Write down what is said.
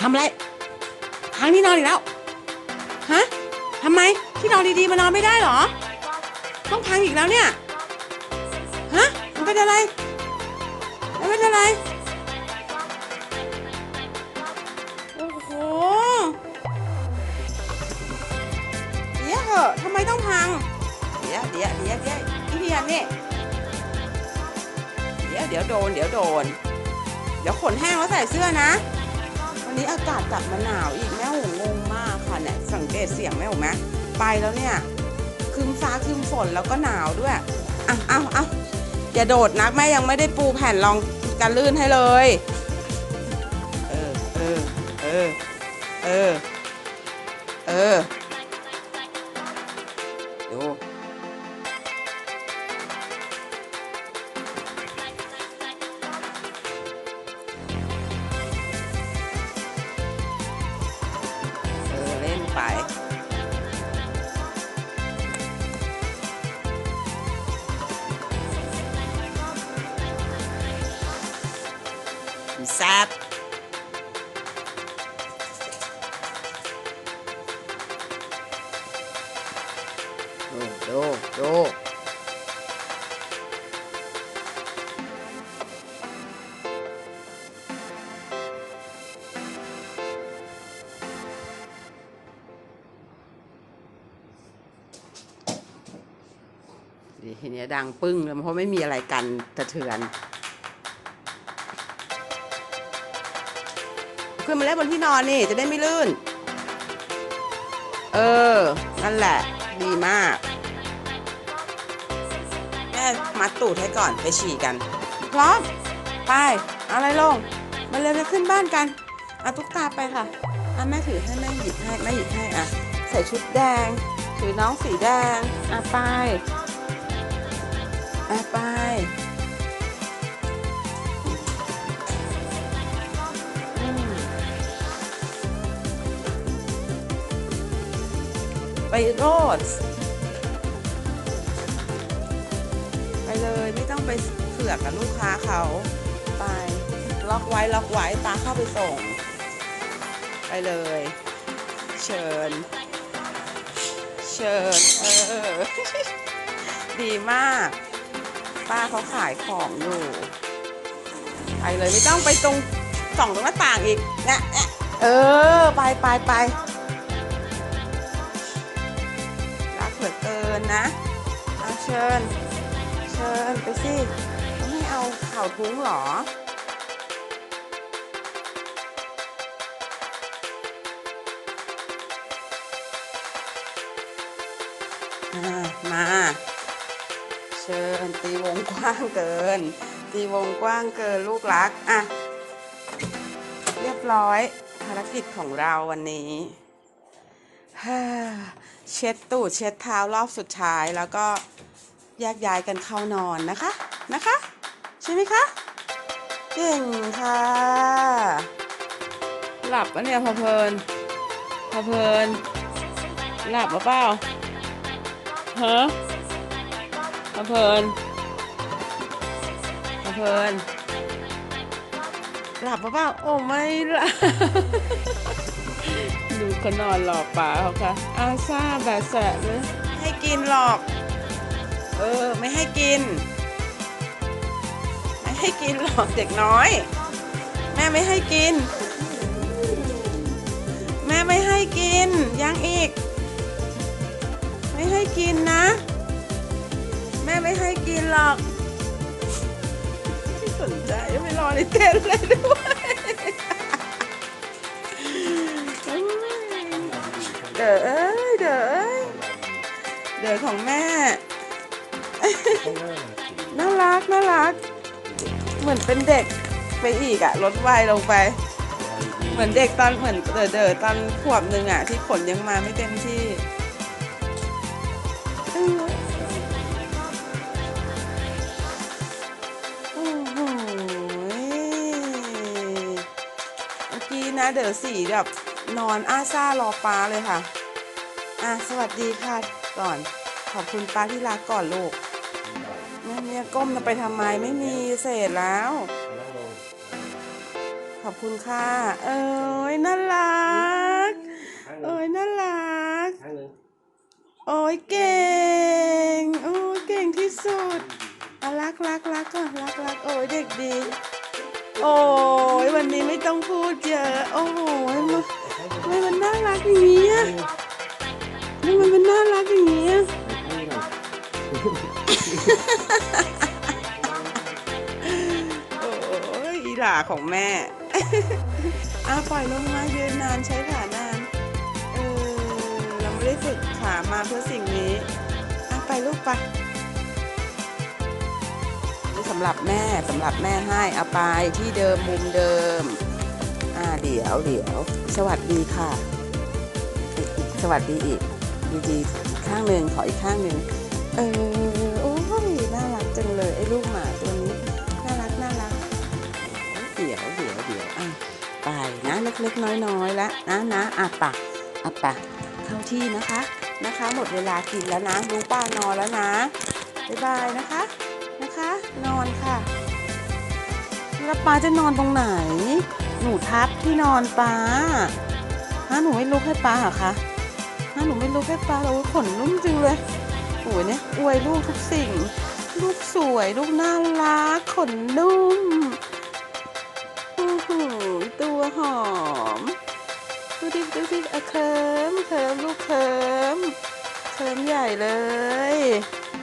ทำอะไรพังที่นอนอีกแล้ว ฮะทำไมที่นอนดีๆมานอนไม่ได้เหรอ ต้องพังอีกแล้วเนี่ย ฮะ มันเป็นอะไร มันเป็นอะไร โอ้โหเดี๋ยวเหอะทำไมต้องพัง เดี๋ยวเดี๋ยวเดี๋ยวเดี๋ยวพี่เพียนนี่เดี๋ยวเดี๋ยวโดน เดี๋ยวโดน เดี๋ยวขนแห้งแล้วใส่เสื้อนะ วันนี้อากาศกลับมาหนาวอีกแม่หงงงมากค่ะเนี่ยสังเกตเสียงแม่หงไหมไปแล้วเนี่ยครึมฟ้าครึมฝนแล้วก็หนาวด้วยอะเอาเอาอย่าโดดนักแม่ยังไม่ได้ปูแผ่นรองกันลื่นให้เลย เออเออเออเออ แซ่บดูดูดูดีทีนี้ดังปึ้งเลยเพราะไม่มีอะไรกันสะเทือน ขึ้นมาเล่นบนที่นอนนี่จะได้ไม่ลื่น เออ นั่นแหละ ดีมาก แม่มัดตูดให้ก่อนไปฉี่กัน พร้อม ไป อะไรลง มาเร็วไปขึ้นบ้านกันเอาตุ๊กตาไปค่ะอะแม่ถือให้แม่หยิบให้แม่หยิบให้อะ ใส่ชุดแดง ถือน้องสีแดง อะไป อะไป ไปโรดไปเลยไม่ต้องไปเผือกกับลูกค้าเขาไปล็อกไว้ล็อกไว้ตาเข้าไปส่ง ไปเลย เชิญ เชิญเออดีมาก ป้าเขาขายของอยู่ไปเลยไม่ต้องไปตรงส่องตรงหน้าต่างอีกนี่ยเนี่ยเออ ไปไปไป อเกินะ เอาเชิญ เชิญไปสิต้องให้เอาเข่าทุ้งหรอมา เชิญตีวงกว้างเกิน ตีวงกว้างเกินลูกรัก อะ เรียบร้อยภารกิจของเราวันนี้ เช็ดตูดเช็ดเท้ารอบสุดท้ายแล้วก็แยกย้ายกันเข้านอนนะคะนะคะ ใช่ไหมคะเก่งค่ะ หลับปะเนี่ยพอเพลินพอเพลิน หลับหรือเปล่าฮะพะเพลินพะเพลิน หลับปะเปล่าโอ้ไม่หลับ ดูเขานอนหลอกป่าเขาค่ะอาซาแบบแสะเลยให้กินหรอก เออ ไม่ให้กิน ไม่ให้กินหรอกเด็กน้อย แม่ไม่ให้กิน แม่ไม่ให้กิน ยังอีก ไม่ให้กินนะ แม่ไม่ให้กินหรอกไม่สนใจไม่รอในเต้นเลยด้วย เด๋อเอ้ยเด๋อเอ้ยเด๋อของแม่ น่ารักน่ารัก เหมือนเป็นเด็กไปอีกอะลดวัยลงไป เหมือนเด็กตอนเหมือนเด๋อเด๋อตอนขวบหนึ่งอะที่ขนยังมาไม่เต็มที่เออโอ้โหเมื่อกี้นะเด๋อสีแบบ นอนอ้าซ่ารอป้าเลยค่ะ อะ สวัสดีค่ะก่อน ขอบคุณป้าที่รักก่อนลูกเนี่ยเนี่ยก้มไปทำไมไม่มีเศษแล้ว ขอบคุณค่ะ เอ้ยน่ารัก เอ้ยน่ารัก โอ้ยเก่ง โอ้ยเก่งที่สุดรักรักรักก่อนรักรักโอ้ยเด็กดี โอ้ยวันนี้ไม่ต้องพูดเยอะ โอ้โห ทำไมมันน่ารักอย่างนี้อะทำไมมันน่ารักอย่างนี้อะข้างนี้ก่อนโอ้ยอีหล่าของแม่อะปล่อยลงมายืนนานใช้ขานาน เออ เราไม่ได้ฝึกขามาเพื่อสิ่งนี้อะไปลูกไปนี่สำหรับแม่สำหรับแม่ให้เอาไปที่เดิมมุมเดิม อ่าเดี๋ยวเดี๋ยวสวัสดีค่ะอีกอีกสวัสดีอีกดีๆอีข้างหนึ่งขออีกข้างหนึ่งเออโอ้ยน่ารักจังเลยไอ้ลูกหมาตัวนี้น่ารักน่ารักเดี๋ยวเดี๋ยวเดี๋ยวอะไปนะเล็กๆน้อยๆแล้วนะนะอะปะอะปะเข้าที่นะคะนะคะ หมดเวลากินแล้วนะรู้ป้านอนแล้วนะบ๊ายบายนะคะนะคะ นอนค่ะ แล้วป้าจะนอนตรงไหน หนูทับที่นอนป้าฮะหนูไม่ลุกให้ป้าเหรอคะฮะหนูไม่ลุกให้ป้าเราขนนุ่มจริงเลยโอ้ยเนี่ยอวยลูกทุกสิ่ง ลูกสวย ลูกน่ารัก ขนนุ่มโอ้โหตัวหอม ดูดิดูดิอเคิมเคิมลูกเคิมเคิมใหญ่เลย